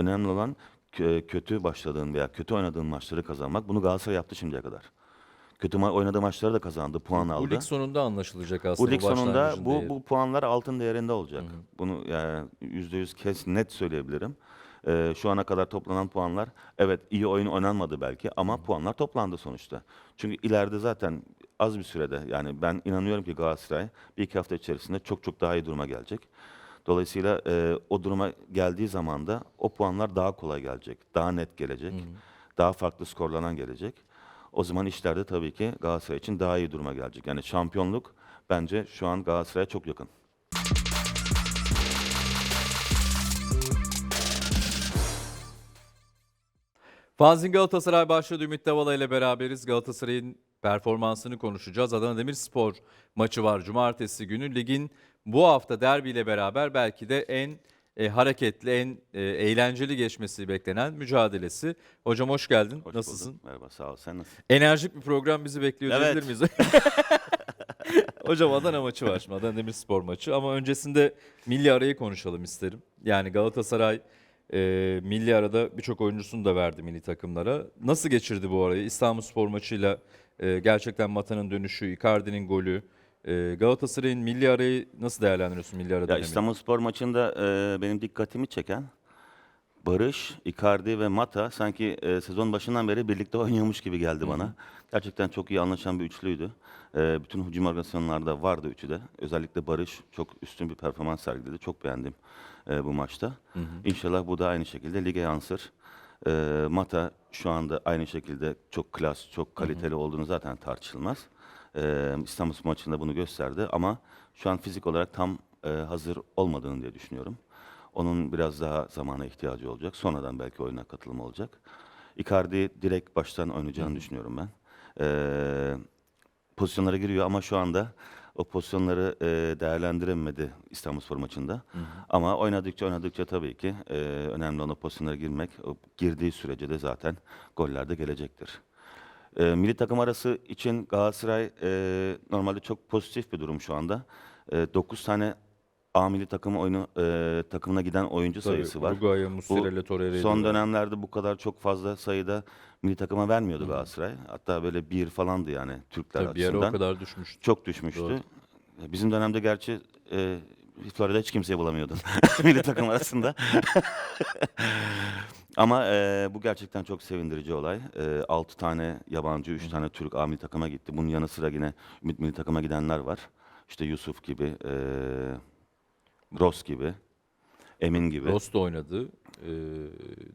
Önemli olan kö- kötü başladığın veya kötü oynadığın maçları kazanmak. Bunu Galatasaray yaptı şimdiye kadar. Kötü ma- oynadığı maçları da kazandı, puan Bu aldı. lig sonunda anlaşılacak aslında. Bu lig sonunda bu değeri. bu puanlar altın değerinde olacak. Bunu yani yüzde yüz kes net söyleyebilirim. Ee, şu ana kadar toplanan puanlar evet iyi oyun oynanmadı belki ama puanlar toplandı sonuçta. Çünkü ileride zaten az bir sürede yani ben inanıyorum ki Galatasaray bir iki hafta içerisinde çok çok daha iyi duruma gelecek. Dolayısıyla e, o duruma geldiği zaman da o puanlar daha kolay gelecek, daha net gelecek, daha farklı skorlanan gelecek. O zaman işlerde tabii ki Galatasaray için daha iyi duruma gelecek. Yani şampiyonluk bence şu an Galatasaray'a çok yakın. Fanzin Galatasaray başladı. Ümit Davala ile beraberiz. Galatasaray'ın performansını konuşacağız. Adana Demirspor maçı var Cumartesi günü. Ligin bu hafta derbiyle beraber belki de en e, hareketli, en e, eğlenceli geçmesi beklenen mücadelesi. Hocam hoş geldin. Hoş Nasılsın? bulduk. Merhaba, sağ ol. Sen nasılsın? Enerjik bir program bizi bekliyor Evet. diyebilir miyiz? Hocam Adana maçı var şimdi. Adana Demirspor maçı. Ama öncesinde milli arayı konuşalım isterim. Yani Galatasaray e, milli arada birçok oyuncusunu da verdi milli takımlara. Nasıl geçirdi bu arayı? İstanbulspor maçıyla e, gerçekten Mata'nın dönüşü, Icardi'nin golü. E, Galatasaray'ın milli arayı nasıl değerlendiriyorsun milli ara Ya dönemini? İstanbulspor maçında e, benim dikkatimi çeken Barış, Icardi ve Mata sanki e, sezon başından beri birlikte oynuyormuş gibi geldi bana. Gerçekten çok iyi anlaşan bir üçlüydü. E, bütün hücum organizasyonlarda vardı üçü de. Özellikle Barış çok üstün bir performans sergiledi. Çok beğendim e, bu maçta. İnşallah bu da aynı şekilde lige yansır. E, Mata şu anda aynı şekilde çok klas, çok kaliteli olduğunu zaten tartışılmaz. E, İstanbul maçında bunu gösterdi ama şu an fizik olarak tam e, hazır olmadığını diye düşünüyorum. Onun biraz daha zamana ihtiyacı olacak. Sonradan belki oyuna katılım olacak. Icardi direkt baştan oynayacağını düşünüyorum ben. Ee, pozisyonlara giriyor ama şu anda o pozisyonları e, değerlendiremedi İstanbulspor maçında. Ama oynadıkça oynadıkça tabii ki e, önemli olan o pozisyonlara girmek. O girdiği sürece de zaten goller de gelecektir. E, milli takım arası için Galatasaray e, normalde çok pozitif bir durum şu anda. 9 tane A milli takım oyunu e, takımına giden oyuncu Tabii, sayısı var. Uruguay'a, Muslera'yla son dönemlerde bu kadar çok fazla sayıda milli takıma vermiyordu Galatasaray. Hatta böyle bir falandı yani Türkler Tabii bir ara açısından. o kadar düşmüştü. Çok düşmüştü. Doğru. Bizim dönemde gerçi e, Florida hiç kimseyi bulamıyordun milli takım arasında. Ama e, bu gerçekten çok sevindirici olay. E, 6 tane yabancı, 3 tane Türk A milli takıma gitti. Bunun yanı sıra yine Ümit milli takıma gidenler var. İşte Yusuf gibi, e, Ross gibi, Emin gibi. Rost da oynadı. Ee,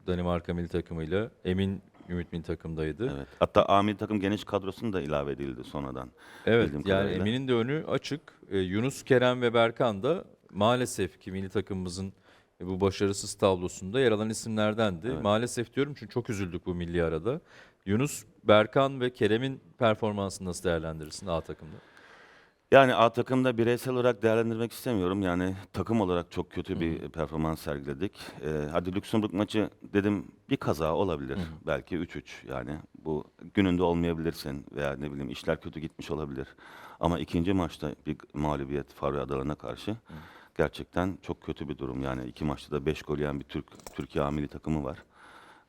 Danimarka milli takımıyla. Emin Ümit milli takımdaydı. Evet. Hatta A milli takım geniş kadrosuna da ilave edildi sonradan. Evet bildiğim yani kadarıyla. Emin'in de önü açık. Ee, Yunus, Kerem ve Berkan da maalesef ki milli takımımızın e, bu başarısız tablosunda yer alan isimlerdendi. Evet. Maalesef diyorum çünkü çok üzüldük bu milli arada. Yunus, Berkan ve Kerem'in performansını nasıl değerlendirirsin A takımda? Yani A takımda bireysel olarak değerlendirmek istemiyorum. Yani takım olarak çok kötü bir performans sergiledik. Ee, hadi Lüksemburg maçı dedim bir kaza olabilir. Belki 3-3 yani. Bu gününde olmayabilirsin veya ne bileyim işler kötü gitmiş olabilir. Ama ikinci maçta bir mağlubiyet Farı Adalarına karşı gerçekten çok kötü bir durum. Yani iki maçta da 5 gol yiyen bir Türk Türkiye A milli takımı var.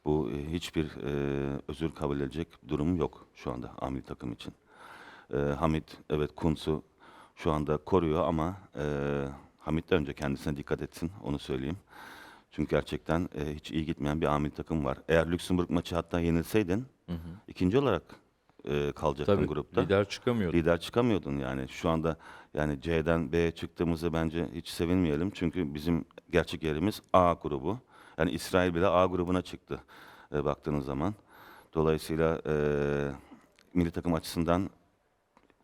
Bu e, hiçbir e, özür kabul edecek durum yok şu anda A milli takım için. E, Hamit evet Kuntz'u şu anda koruyor ama e, Hamit'ten önce kendisine dikkat etsin onu söyleyeyim. Çünkü gerçekten e, hiç iyi gitmeyen bir amil takım var. Eğer Lüksemburg maçı hatta yenilseydin ikinci olarak e, kalacaktın Tabii grupta. lider çıkamıyordu. Lider çıkamıyordun yani. Şu anda yani C'den B'ye çıktığımızı bence hiç sevinmeyelim. Çünkü bizim gerçek yerimiz A grubu. Yani İsrail bile A grubuna çıktı e, baktığınız zaman. Dolayısıyla e, milli takım açısından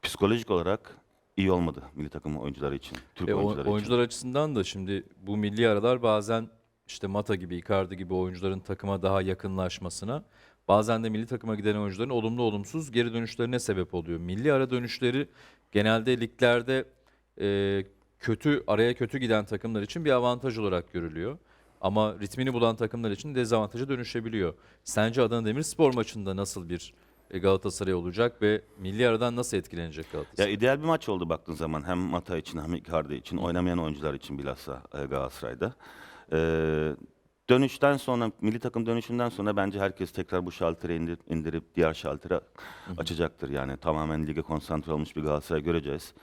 psikolojik olarak iyi olmadı milli takım oyuncuları için. Türk E, o- oyuncuları için. oyuncular açısından da şimdi bu milli aralar bazen işte Mata gibi, Icardi gibi oyuncuların takıma daha yakınlaşmasına, bazen de milli takıma giden oyuncuların olumlu olumsuz geri dönüşlerine sebep oluyor. Milli ara dönüşleri genelde liglerde e, kötü araya kötü giden takımlar için bir avantaj olarak görülüyor. Ama ritmini bulan takımlar için dezavantaja dönüşebiliyor. Sence Adana Demirspor maçında nasıl bir Galatasaray olacak ve milli aradan nasıl etkilenecek Ya Galatasaray? ideal bir maç oldu baktığın zaman hem Mata için hem Icardi için oynamayan oyuncular için bilhassa e, Galatasaray'da. Ee, dönüşten sonra, milli takım dönüşünden sonra bence herkes tekrar bu şalteri indir- indirip diğer şalteri açacaktır. Yani tamamen lige konsantre olmuş bir Galatasaray göreceğiz.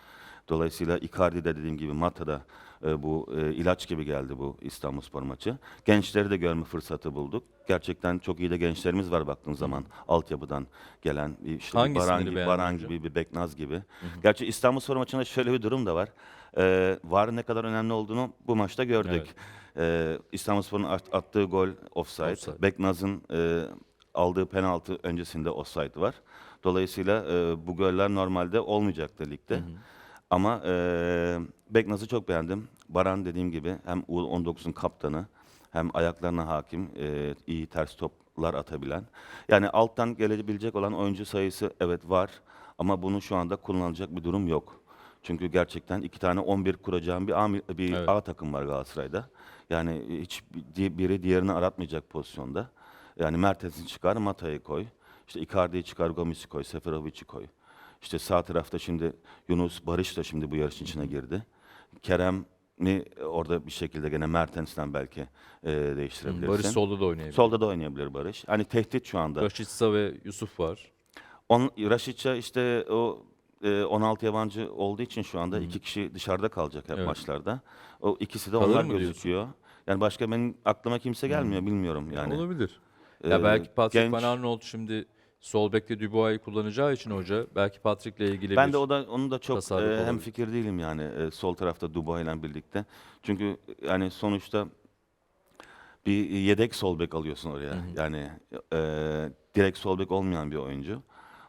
Dolayısıyla Icardi de dediğim gibi Mata'da e, bu e, ilaç gibi geldi bu İstanbulspor maçı. Gençleri de görme fırsatı bulduk. Gerçekten çok iyi de gençlerimiz var baktığın zaman altyapıdan gelen bir işte bir Hangi Baran gibi, beğendin Baran hocam? gibi, bir Beknaz gibi. Gerçi İstanbulspor maçında şöyle bir durum da var. Ee, VAR ne kadar önemli olduğunu bu maçta gördük. Ee, İstanbulspor'un at- attığı gol offside. Offside. Beknaz'ın e, aldığı penaltı öncesinde offside var. Dolayısıyla e, bu goller normalde olmayacaktı ligde. Ama e, Beknaz'ı çok beğendim. Baran dediğim gibi hem U19'un kaptanı hem ayaklarına hakim, e, iyi ters toplar atabilen. Yani alttan gelebilecek olan oyuncu sayısı evet var ama bunu şu anda kullanılacak bir durum yok. Çünkü gerçekten iki tane 11 kuracağım bir A, bir Evet. A takım var Galatasaray'da. Yani hiç biri diğerini aratmayacak pozisyonda. Yani Mertens'i çıkar, Mata'yı koy. İşte Icardi'yi çıkar, Gomis'i koy, Seferovic'i koy. İşte sağ tarafta şimdi Yunus Barış da şimdi bu yarışın içine girdi. Kerem'i orada bir şekilde gene Mertens'ten belki e, değiştirebilirsin. Barış solda da oynayabilir. Solda da oynayabilir Barış. Hani tehdit şu anda. Rashica ve Yusuf var. On, Raşitça işte o e, 16 yabancı olduğu için şu anda iki kişi dışarıda kalacak hep Evet. maçlarda. O ikisi de Kalır onlar mı diyorsun? gözüküyor. Yani başka benim aklıma kimse gelmiyor bilmiyorum yani. Olabilir. Ee, ya belki Patrick genç- Van Arnold şimdi sol bekte Dubois'ı kullanacağı için hoca belki Patrick'le ilgili Ben bir de o da onu da çok tasarruf e, hem olabilir. fikir değilim yani e, sol tarafta Dubois ile birlikte. Çünkü yani sonuçta bir yedek sol bek alıyorsun oraya. Yani e, direkt sol bek olmayan bir oyuncu.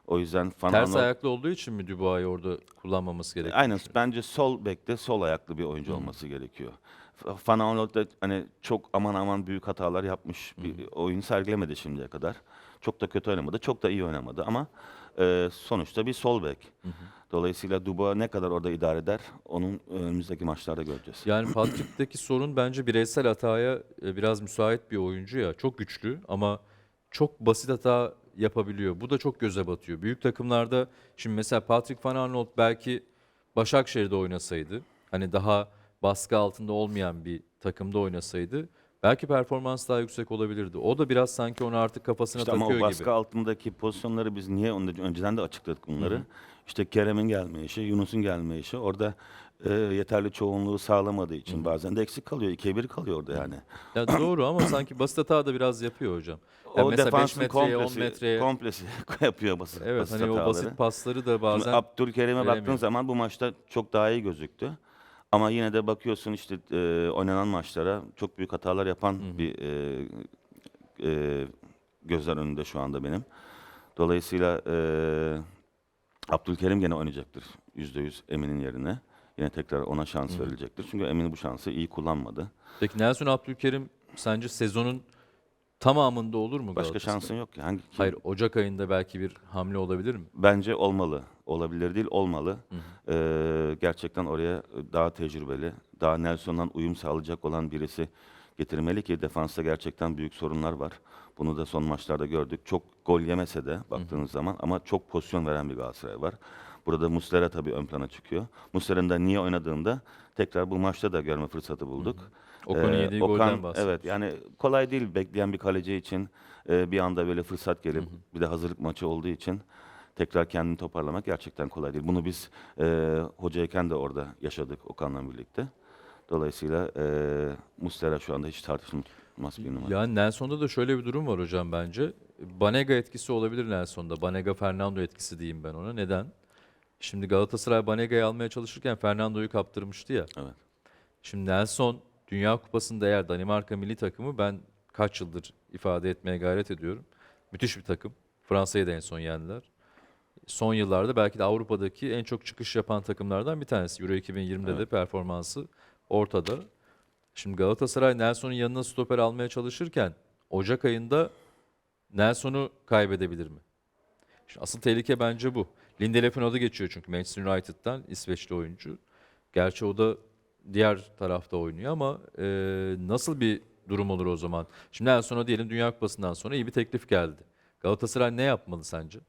O yüzden Van ters ayaklı olduğu için mi Dubois'ı orada kullanmaması gerekiyor? Aynen bence sol bekte sol ayaklı bir oyuncu olması gerekiyor. F- Van Aanholt da hani çok aman aman büyük hatalar yapmış bir oyun sergilemedi şimdiye kadar. Çok da kötü oynamadı, çok da iyi oynamadı ama e, sonuçta bir sol bek. Dolayısıyla Dubois ne kadar orada idare eder onun önümüzdeki maçlarda göreceğiz. Yani Patrick'teki sorun bence bireysel hataya e, biraz müsait bir oyuncu ya. Çok güçlü ama çok basit hata yapabiliyor. Bu da çok göze batıyor. Büyük takımlarda şimdi mesela Patrick Van Arnold belki Başakşehir'de oynasaydı, hani daha baskı altında olmayan bir takımda oynasaydı belki performans daha yüksek olabilirdi. O da biraz sanki onu artık kafasına İşte ama takıyor o baskı gibi. altındaki pozisyonları biz niye ondan önceden de açıkladık bunları. İşte Kerem'in gelmeyişi, Yunus'un gelmeyişi orada e, yeterli çoğunluğu sağlamadığı için bazen de eksik kalıyor. 2'ye 1 kalıyor orada yani. Ya doğru ama sanki basit hata da biraz yapıyor hocam. Ya o mesela 5 defansın metreye 10 komplesi, metreye komplesi yapıyor basit, Evet basit hani o hataları. basit pasları da bazen Abdülkerim'e baktığın zaman bu maçta çok daha iyi gözüktü. Ama yine de bakıyorsun işte e, oynanan maçlara çok büyük hatalar yapan bir e, e, gözler önünde şu anda benim. Dolayısıyla e, Abdülkerim gene oynayacaktır %100 Emin'in yerine. Yine tekrar ona şans verilecektir. Çünkü Emin bu şansı iyi kullanmadı. Peki Nelson Abdülkerim sence sezonun tamamında olur mu Başka şansın yok ki. Hangi kim- Hayır Ocak ayında belki bir hamle olabilir mi? Bence olmalı. Olabilir değil, olmalı. Ee, gerçekten oraya daha tecrübeli, daha Nelson'dan uyum sağlayacak olan birisi getirmeli ki defansta gerçekten büyük sorunlar var. Bunu da son maçlarda gördük. Çok gol yemese de baktığınız zaman ama çok pozisyon veren bir Galatasaray var. Burada Muslera tabii ön plana çıkıyor. Muslera'nın da niye oynadığında tekrar bu maçta da görme fırsatı bulduk. Okan'ın Ee, yediği Okan, golden bahsediyoruz. Evet yani kolay değil bekleyen bir kaleci için e, bir anda böyle fırsat gelip bir de hazırlık maçı olduğu için tekrar kendini toparlamak gerçekten kolay değil. Bunu biz e, hocayken de orada yaşadık Okan'la birlikte. Dolayısıyla e, Muslera şu anda hiç tartışılmaz bir numara. Yani Nelson'da da şöyle bir durum var hocam bence. Banega etkisi olabilir Nelson'da. Banega Fernando etkisi diyeyim ben ona. Neden? Şimdi Galatasaray Banega'yı almaya çalışırken Fernando'yu kaptırmıştı ya. Evet. Şimdi Nelson Dünya Kupası'nda eğer Danimarka milli takımı ben kaç yıldır ifade etmeye gayret ediyorum. Müthiş bir takım. Fransa'yı da en son yendiler. Son yıllarda belki de Avrupa'daki en çok çıkış yapan takımlardan bir tanesi. Euro 2020'de de performansı ortada. Şimdi Galatasaray Nelson'un yanına stoper almaya çalışırken Ocak ayında Nelson'u kaybedebilir mi? Şimdi asıl tehlike bence bu. Lindelöf'ün adı geçiyor çünkü Manchester United'dan İsveçli oyuncu. Gerçi o da diğer tarafta oynuyor ama e, nasıl bir durum olur o zaman? Şimdi Nelson'a diyelim Dünya Kupası'ndan sonra iyi bir teklif geldi. Galatasaray ne yapmalı sence?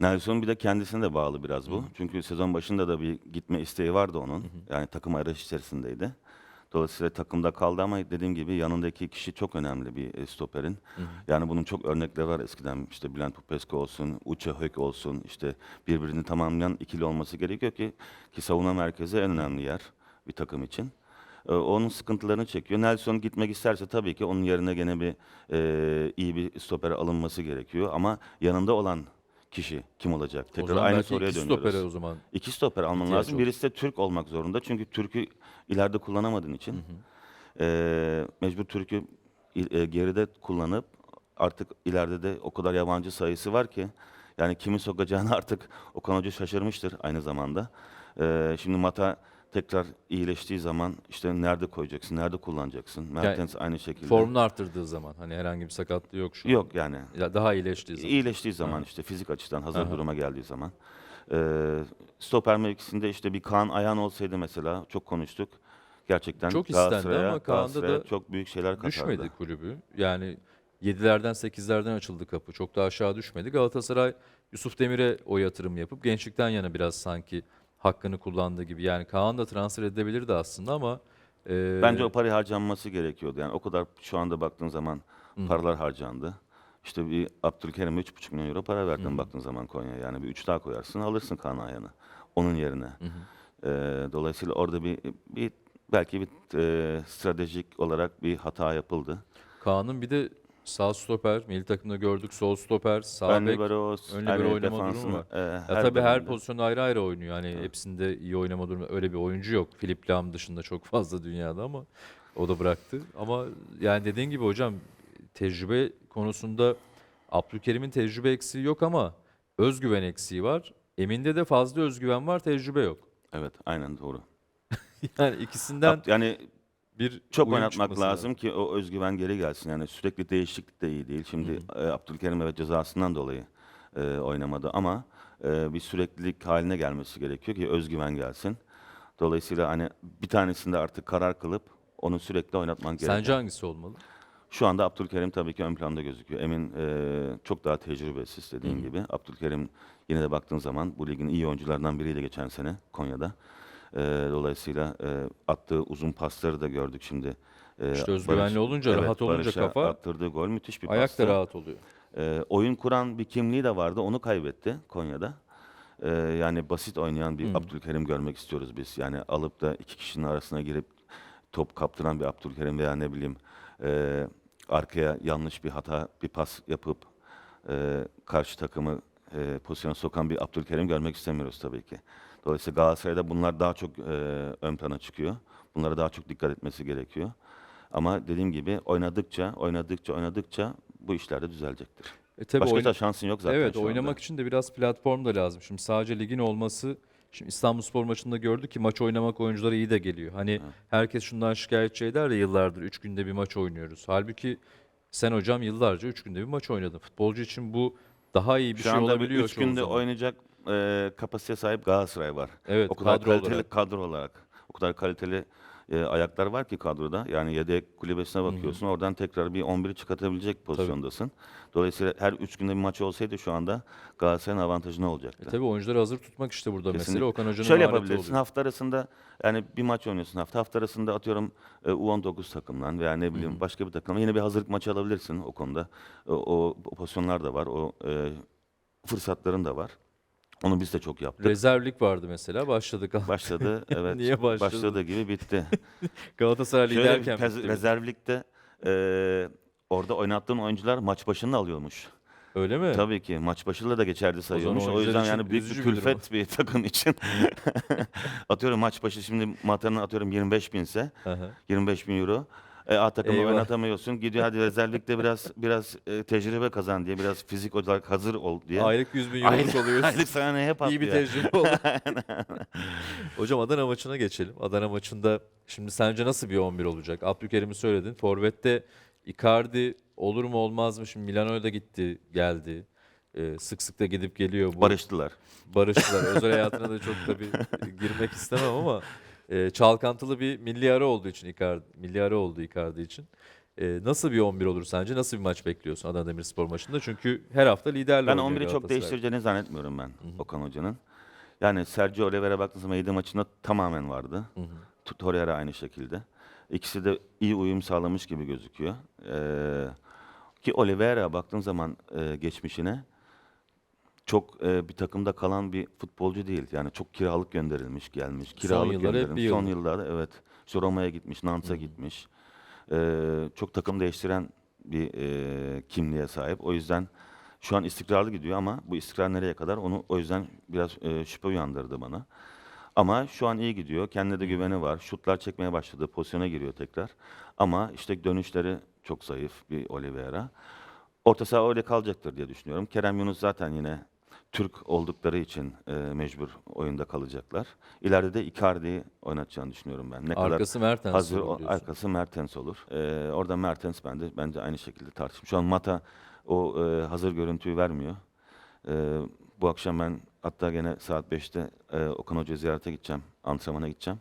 Nelson bir de kendisine de bağlı biraz bu. Çünkü sezon başında da bir gitme isteği vardı onun. Yani takım arayış içerisindeydi. Dolayısıyla takımda kaldı ama dediğim gibi yanındaki kişi çok önemli bir e, stoperin. Yani bunun çok örnekleri var eskiden işte Bülent Popescu olsun, Uche Hök olsun işte birbirini tamamlayan ikili olması gerekiyor ki ki savunma merkezi en önemli yer bir takım için. Ee, onun sıkıntılarını çekiyor. Nelson gitmek isterse tabii ki onun yerine gene bir e, iyi bir stoper alınması gerekiyor ama yanında olan kişi kim olacak? Tekrar zaman aynı belki soruya iki dönüyoruz. stopere o zaman. İki stoper alman ihtiyaç lazım. olur. Birisi de Türk olmak zorunda. Çünkü Türk'ü ileride kullanamadığın için eee, mecbur Türk'ü il- e, geride kullanıp artık ileride de o kadar yabancı sayısı var ki yani kimi sokacağını artık Okan Hoca şaşırmıştır aynı zamanda. Eee, şimdi Mata tekrar iyileştiği zaman işte nerede koyacaksın, nerede kullanacaksın? Mertens aynı şekilde. Formunu arttırdığı zaman hani herhangi bir sakatlığı yok şu an. Yok yani. Ya Daha iyileştiği zaman. İyileştiği zaman işte fizik açıdan hazır duruma geldiği zaman. Ee, stoper mevkisinde işte bir Kaan Ayhan olsaydı mesela çok konuştuk. Gerçekten Çok istendi Galatasaray'a- ama Kaan'da Galatasaray'a da çok büyük şeyler katardı. Düşmedi kulübü. Yani 7'lerden 8'lerden açıldı kapı. Çok da aşağı düşmedi. Galatasaray Yusuf Demir'e o yatırım yapıp gençlikten yana biraz sanki hakkını kullandığı gibi. Yani Kaan da transfer edebilirdi aslında ama e, Bence o parayı harcanması gerekiyordu. Yani o kadar şu anda baktığın zaman paralar harcandı. İşte bir Abdülkerim'e 3,5 milyon euro para verdin baktığın zaman Konya'ya. Yani bir 3 daha koyarsın alırsın Kaan Ayhan'ı. Onun yerine. Ee, dolayısıyla orada bir, bir belki bir e, stratejik olarak bir hata yapıldı. Kaan'ın bir de sağ stoper, milli takımda gördük sol stoper, sağ Ön bek. libero, ön her libero oynama defansın, durumu var. e, Ya tabii her bölümde. pozisyonda ayrı ayrı oynuyor. Hani hepsinde iyi oynama durumu. Öyle bir oyuncu yok. Philip Lahm dışında çok fazla dünyada ama o da bıraktı. Ama yani dediğin gibi hocam tecrübe konusunda Abdülkerim'in tecrübe eksiği yok ama özgüven eksiği var. Emin'de de fazla özgüven var, tecrübe yok. Evet, aynen doğru. Yani ikisinden Ab- yani bir çok oynatmak çıkması lazım ki o özgüven geri gelsin. Yani sürekli değişiklik de iyi değil. Şimdi e, Abdülkerim evet cezasından dolayı e, oynamadı ama e, bir süreklilik haline gelmesi gerekiyor ki özgüven gelsin. Dolayısıyla hani bir tanesinde artık karar kılıp onu sürekli oynatman gerekiyor. Sence hangisi olmalı? Şu anda Abdülkerim tabii ki ön planda gözüküyor. Emin e, çok daha tecrübesiz dediğin gibi. Abdülkerim yine de baktığın zaman bu ligin iyi oyuncularından biriydi geçen sene Konya'da. E, dolayısıyla e, attığı uzun pasları da gördük şimdi. E, İşte özgüvenli olunca, rahat olunca Barış'a kafa, attırdığı gol müthiş bir Ayak da pastı. rahat oluyor. E, oyun kuran bir kimliği de vardı. Onu kaybetti Konya'da. E, yani basit oynayan bir Abdülkerim görmek istiyoruz biz. Yani alıp da iki kişinin arasına girip top kaptıran bir Abdülkerim veya ne bileyim e, arkaya yanlış bir hata bir pas yapıp e, karşı takımı e, pozisyona sokan bir Abdülkerim görmek istemiyoruz tabii ki. Dolayısıyla Galatasaray'da bunlar daha çok e, ön plana çıkıyor. Bunlara daha çok dikkat etmesi gerekiyor. Ama dediğim gibi oynadıkça, oynadıkça, oynadıkça bu işler de düzelecektir. E tabii Başka da şansın yok zaten Evet anda. oynamak için de biraz platform da lazım. Şimdi sadece ligin olması Şimdi İstanbulspor maçında gördük ki maç oynamak oyunculara iyi de geliyor. Hani herkes şundan şikayetçi eder ya yıllardır 3 günde bir maç oynuyoruz. Halbuki sen hocam yıllarca 3 günde bir maç oynadın. Futbolcu için bu daha iyi bir Şu şey anda olabiliyor 3 çoğu günde zaman. oynayacak e, kapasiteye sahip Galatasaray var. Evet, o kadar kadro kaliteli olarak. kadro olarak. O kadar kaliteli e, ayaklar var ki kadroda. Yani yedek kulübesine bakıyorsun. Oradan tekrar bir 11'i çıkartabilecek pozisyondasın. Dolayısıyla her 3 günde bir maç olsaydı şu anda Galatasaray'ın avantajı ne olacaktı? E tabii oyuncuları hazır tutmak işte burada mesele. Kesinlikle. Okan Hoca'nın Şöyle yapabilirsin. oluyor. Hafta arasında yani bir maç oynuyorsun hafta. Hafta arasında atıyorum e, U19 takımdan veya ne bileyim başka bir takımdan yine bir hazırlık maçı alabilirsin o konuda. O, o, o pozisyonlar da var. O e, fırsatların da var. Onu biz de çok yaptık. Rezervlik vardı mesela başladık. Başladı evet. Niye başladı? Başladığı gibi bitti. Galatasaray Şöyle liderken pez- bitti. rezervlikte e, orada oynattığın oyuncular maç başında alıyormuş. Öyle mi? Tabii ki maç başıyla da geçerli sayıyormuş. O, oyuncular yüzden yani büyük bir üzücü bir külfet bir takım için. atıyorum maç başı şimdi Mata'nın atıyorum 25 binse Aha. 25 bin euro. E, A takımı Eyvah. oynatamıyorsun. Gidiyor hadi rezervlikte biraz biraz e, tecrübe kazan diye, biraz fizik olarak hazır ol diye. Aylık 100 bin euroluk Aylık- oluyorsun. Aylık sana ne hep İyi bir atlıyor. tecrübe oldu. Hocam Adana maçına geçelim. Adana maçında şimdi sence nasıl bir 11 olacak? Abdülkerim'i söyledin. Forvet'te Icardi olur mu olmaz mı? Şimdi Milano'ya da gitti, geldi. Ee, sık sık da gidip geliyor bu. Barıştılar. Barıştılar. Özel hayatına da çok tabii girmek istemem ama e, çalkantılı bir milli ara olduğu için Icardi, milli ara oldu Icardi için. E, nasıl bir 11 olur sence? Nasıl bir maç bekliyorsun Adana Demirspor maçında? Çünkü her hafta liderle Ben oynuyor 11'i çok Galatasaray. değiştireceğini zannetmiyorum ben Okan Hoca'nın. Yani Sergio Oliveira baktığınız zaman 7 maçında tamamen vardı. T- Torreira aynı şekilde. İkisi de iyi uyum sağlamış gibi gözüküyor. Ee, ki Oliveira baktığın zaman e, geçmişine çok e, bir takımda kalan bir futbolcu değil. Yani çok kiralık gönderilmiş, gelmiş. Kiralık yılları hep gönderilmiş. bir Son yıllarda evet. İşte Roma'ya gitmiş, Nantes gitmiş. Ee, çok takım değiştiren bir e, kimliğe sahip. O yüzden şu an istikrarlı gidiyor ama bu istikrar nereye kadar onu o yüzden biraz e, şüphe uyandırdı bana. Ama şu an iyi gidiyor. Kendine de güveni var. Şutlar çekmeye başladı. Pozisyona giriyor tekrar. Ama işte dönüşleri çok zayıf bir Oliveira. Orta saha öyle kalacaktır diye düşünüyorum. Kerem Yunus zaten yine Türk oldukları için e, mecbur oyunda kalacaklar. İleride de Icardi'yi oynatacağını düşünüyorum ben. Ne kadar Arkası Mertens hazır o- arkası Mertens olur. Ee, orada Mertens bence bence aynı şekilde tartışmış. Şu an Mata o e, hazır görüntüyü vermiyor. Ee, bu akşam ben hatta gene saat 5'te e, Okan Hoca'yı ziyarete gideceğim. Antrenmana gideceğim.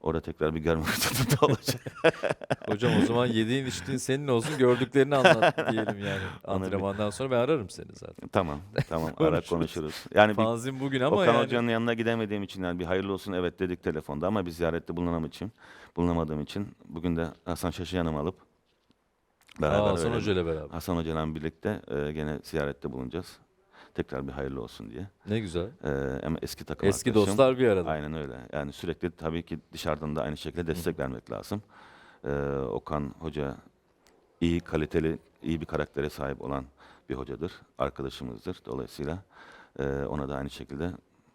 Orada tekrar bir görme fırsatım da olacak. Hocam o zaman yediğin içtiğin senin olsun gördüklerini anlat diyelim yani. Antrenmandan sonra ben ararım seni zaten. tamam, tamam. Ara Konuşuruz. Yani Fanzin bugün ama Okan yani. Hoca'nın yanına gidemediğim için yani bir hayırlı olsun evet dedik telefonda ama bir ziyarette bulunamadığım için, bulunamadığım için bugün de Hasan Şaş'ı yanıma alıp beraber Aa, Hasan Hoca ile beraber. Hasan Hoca'yla birlikte e, gene ziyarette bulunacağız. Tekrar bir hayırlı olsun diye. Ne güzel. E, ama eski takım Eski arkadaşım. dostlar bir arada. Aynen öyle. Yani sürekli tabii ki dışarıdan da aynı şekilde destek vermek lazım. E, Okan Hoca iyi, kaliteli, iyi bir karaktere sahip olan bir hocadır. Arkadaşımızdır. Dolayısıyla e, ona da aynı şekilde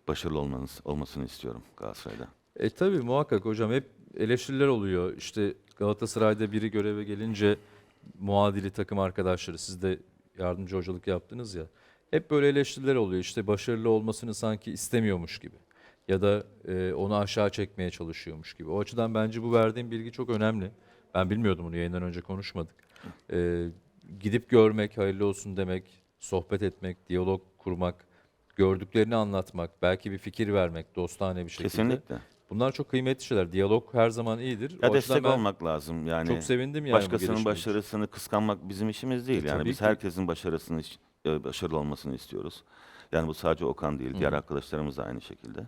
başarılı olmanız, olmasını istiyorum Galatasaray'da. E tabii muhakkak hocam hep eleştiriler oluyor. İşte Galatasaray'da biri göreve gelince muadili takım arkadaşları siz de yardımcı hocalık yaptınız ya. Hep böyle eleştiriler oluyor. İşte başarılı olmasını sanki istemiyormuş gibi. Ya da e, onu aşağı çekmeye çalışıyormuş gibi. O açıdan bence bu verdiğim bilgi çok önemli. Ben bilmiyordum bunu yayından önce konuşmadık. E, gidip görmek, hayırlı olsun demek, sohbet etmek, diyalog kurmak, gördüklerini anlatmak, belki bir fikir vermek dostane bir şekilde. Kesinlikle. Bunlar çok kıymetli şeyler. Diyalog her zaman iyidir. O Ya açıdan destek olmak lazım yani. Çok sevindim yani Başkasının için. başarısını kıskanmak bizim işimiz değil. E, yani biz ki. herkesin başarısını e, başarılı olmasını istiyoruz. Yani bu sadece Okan değil, diğer arkadaşlarımız da aynı şekilde.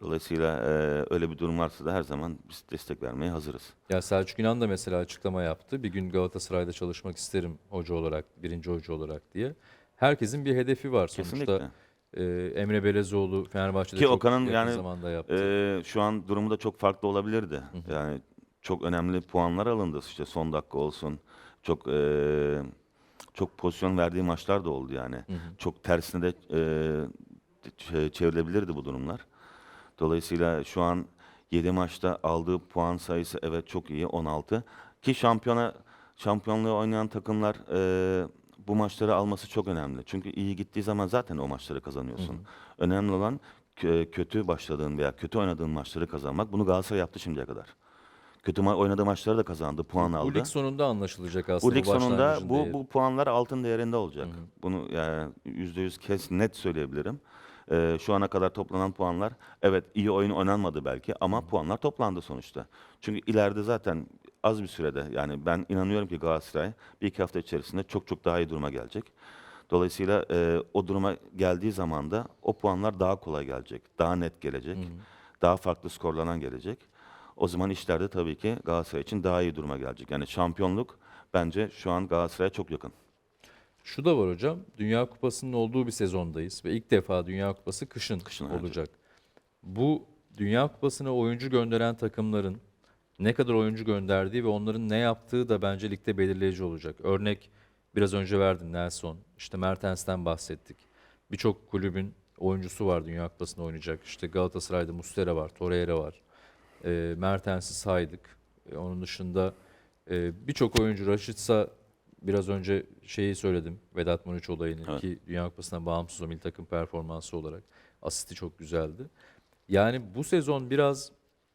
Dolayısıyla e, öyle bir durum varsa da her zaman biz destek vermeye hazırız. Ya Selçuk İnan da mesela açıklama yaptı. Bir gün Galatasaray'da çalışmak isterim hoca olarak, birinci hoca olarak diye. Herkesin bir hedefi var sonuçta. Kesinlikle. e, Emre Belezoğlu Fenerbahçe'de Ki çok Okan'ın yakın yani, zamanda yaptı. Ee, şu an durumu da çok farklı olabilirdi. Yani çok önemli puanlar alındı. İşte son dakika olsun. Çok e, çok pozisyon verdiği maçlar da oldu yani. Çok tersine de e, çevrilebilirdi bu durumlar. Dolayısıyla şu an 7 maçta aldığı puan sayısı evet çok iyi 16. Ki şampiyona şampiyonluğu oynayan takımlar e, bu maçları alması çok önemli. Çünkü iyi gittiği zaman zaten o maçları kazanıyorsun. Önemli olan kö- kötü başladığın veya kötü oynadığın maçları kazanmak. Bunu Galatasaray yaptı şimdiye kadar. Kötü ma- oynadığı maçları da kazandı, puan bu aldı. lig sonunda anlaşılacak aslında. Bu lig sonunda bu bu puanlar altın değerinde olacak. Bunu yani yüzde yüz kes net söyleyebilirim. Ee, şu ana kadar toplanan puanlar evet iyi oyun oynanmadı belki ama puanlar toplandı sonuçta. Çünkü ileride zaten az bir sürede yani ben inanıyorum ki Galatasaray bir iki hafta içerisinde çok çok daha iyi duruma gelecek. Dolayısıyla e, o duruma geldiği zaman da o puanlar daha kolay gelecek, daha net gelecek, daha farklı skorlanan gelecek. O zaman işlerde tabii ki Galatasaray için daha iyi duruma gelecek. Yani şampiyonluk bence şu an Galatasaray'a çok yakın. Şu da var hocam. Dünya Kupası'nın olduğu bir sezondayız ve ilk defa Dünya Kupası kışın, Kışın, evet. olacak. Bu Dünya Kupası'na oyuncu gönderen takımların ne kadar oyuncu gönderdiği ve onların ne yaptığı da bence ligde belirleyici olacak. Örnek biraz önce verdim Nelson. İşte Mertens'ten bahsettik. Birçok kulübün oyuncusu var Dünya Kupası'nda oynayacak. İşte Galatasaray'da Muslera var, Torreira var. E, Mertens'i saydık. E, onun dışında e, birçok oyuncu Raşitsa biraz önce şeyi söyledim. Vedat Muriç olayını Evet. ki Dünya Kupası'ndan bağımsız o milli takım performansı olarak asisti çok güzeldi. Yani bu sezon biraz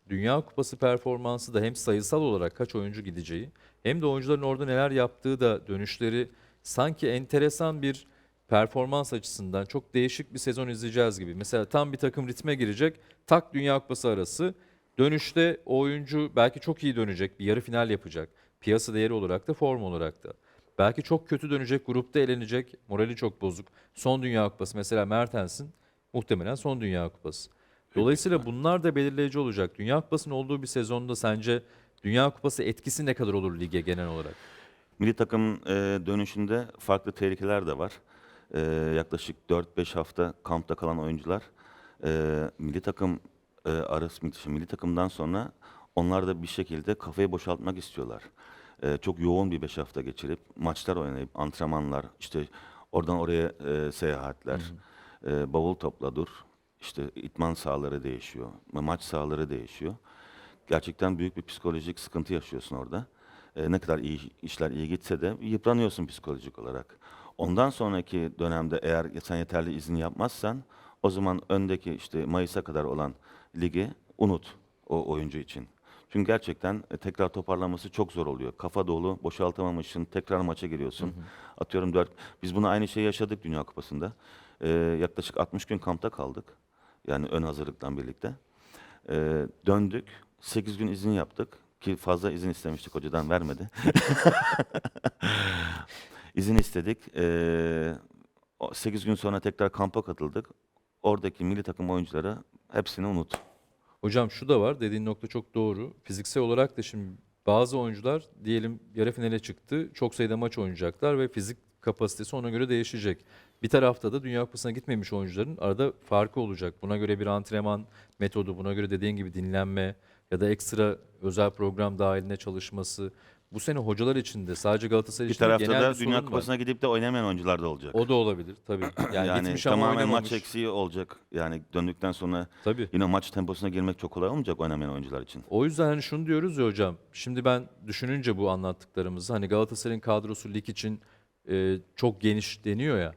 Dünya Kupası performansı da hem sayısal olarak kaç oyuncu gideceği hem de oyuncuların orada neler yaptığı da dönüşleri sanki enteresan bir performans açısından çok değişik bir sezon izleyeceğiz gibi. Mesela tam bir takım ritme girecek. Tak Dünya Kupası arası. Dönüşte o oyuncu belki çok iyi dönecek. Bir yarı final yapacak. Piyasa değeri olarak da form olarak da. Belki çok kötü dönecek. Grupta elenecek. Morali çok bozuk. Son Dünya Kupası mesela Mertens'in muhtemelen son Dünya Kupası. Dolayısıyla bunlar da belirleyici olacak. Dünya Kupası'nın olduğu bir sezonda sence Dünya Kupası etkisi ne kadar olur lige genel olarak? Milli takım e, dönüşünde farklı tehlikeler de var. E, yaklaşık 4-5 hafta kampta kalan oyuncular e, milli takım e, arası milli, milli takımdan sonra onlar da bir şekilde kafayı boşaltmak istiyorlar. E, çok yoğun bir 5 hafta geçirip maçlar oynayıp antrenmanlar işte oradan oraya e, seyahatler, e, bavul topla dur. İşte itman sahaları değişiyor, maç sahaları değişiyor. Gerçekten büyük bir psikolojik sıkıntı yaşıyorsun orada. E, ne kadar iyi işler iyi gitse de yıpranıyorsun psikolojik olarak. Ondan sonraki dönemde eğer sen yeterli izin yapmazsan o zaman öndeki işte Mayıs'a kadar olan ligi unut o oyuncu için. Çünkü gerçekten e, tekrar toparlaması çok zor oluyor. Kafa dolu, boşaltamamışsın, tekrar maça giriyorsun. Atıyorum dört. Biz bunu aynı şeyi yaşadık Dünya Kupası'nda. E, yaklaşık 60 gün kampta kaldık. Yani ön hazırlıktan birlikte. E, döndük. 8 gün izin yaptık ki fazla izin istemiştik hocadan vermedi. izin istedik. Ee, 8 gün sonra tekrar kampa katıldık. Oradaki milli takım oyuncuları hepsini unut. Hocam şu da var dediğin nokta çok doğru. Fiziksel olarak da şimdi bazı oyuncular diyelim yarı finale çıktı. Çok sayıda maç oynayacaklar ve fizik kapasitesi ona göre değişecek. Bir tarafta da Dünya Kupası'na gitmemiş oyuncuların arada farkı olacak. Buna göre bir antrenman metodu, buna göre dediğin gibi dinlenme ya da ekstra özel program dahiline çalışması. Bu sene hocalar için de sadece Galatasaray Bir için de tarafta genel da bir sorun Dünya var. Kupası'na gidip de oynamayan oyuncular da olacak. O da olabilir tabii. Yani, Yani, gitmiş ama tamamen oynamamış. maç eksiği olacak. Yani döndükten sonra Tabii. yine maç temposuna girmek çok kolay olmayacak oynamayan oyuncular için. O yüzden hani şunu diyoruz ya hocam. Şimdi ben düşününce bu anlattıklarımızı hani Galatasaray'ın kadrosu lig için e, çok geniş deniyor ya.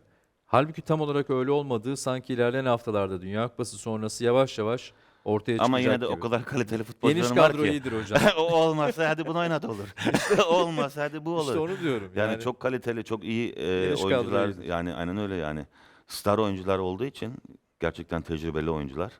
Halbuki tam olarak öyle olmadığı sanki ilerleyen haftalarda Dünya Kupası sonrası yavaş yavaş ortaya çıkacak Ama yine de gibi. o kadar kaliteli Geniş futbolcularım var kadro ki. iyidir hocam. o olmazsa hadi bunu oynat olur. İşte olmazsa hadi bu olur. işte onu diyorum. Yani, çok kaliteli, çok iyi e, Geniş kadro oyuncular iyidir. yani aynen öyle yani. Star oyuncular olduğu için gerçekten tecrübeli oyuncular.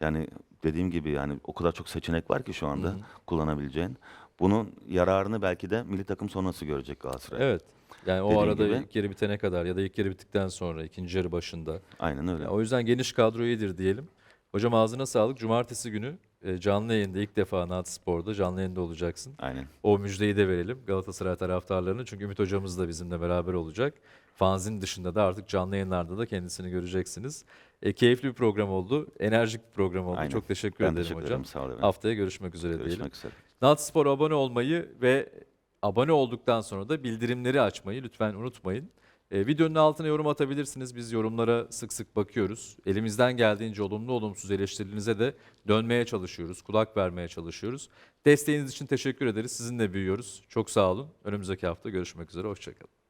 Yani dediğim gibi yani o kadar çok seçenek var ki şu anda kullanabileceğin. Bunun yararını belki de milli takım sonrası görecek Galatasaray. Evet. Yani o arada gibi. ilk yarı bitene kadar ya da ilk yarı bittikten sonra ikinci yarı başında. Aynen öyle. Yani o yüzden geniş kadro iyidir diyelim. Hocam ağzına sağlık. Cumartesi günü e, canlı yayında ilk defa Nat Spor'da canlı yayında olacaksın. Aynen. O müjdeyi de verelim Galatasaray taraftarlarına. Çünkü Ümit hocamız da bizimle beraber olacak. Fanzin dışında da artık canlı yayınlarda da kendisini göreceksiniz. E, keyifli bir program oldu. Enerjik bir program oldu. Aynen. Çok teşekkür Ben ederim teşekkür hocam. ederim. Sağ olun. Haftaya görüşmek üzere diyelim. Görüşmek üzere. Nat Spor'a abone olmayı ve abone olduktan sonra da bildirimleri açmayı lütfen unutmayın. E, videonun altına yorum atabilirsiniz. Biz yorumlara sık sık bakıyoruz. Elimizden geldiğince olumlu olumsuz eleştirilerinize de dönmeye çalışıyoruz. Kulak vermeye çalışıyoruz. Desteğiniz için teşekkür ederiz. Sizinle büyüyoruz. Çok sağ olun. Önümüzdeki hafta görüşmek üzere. Hoşçakalın.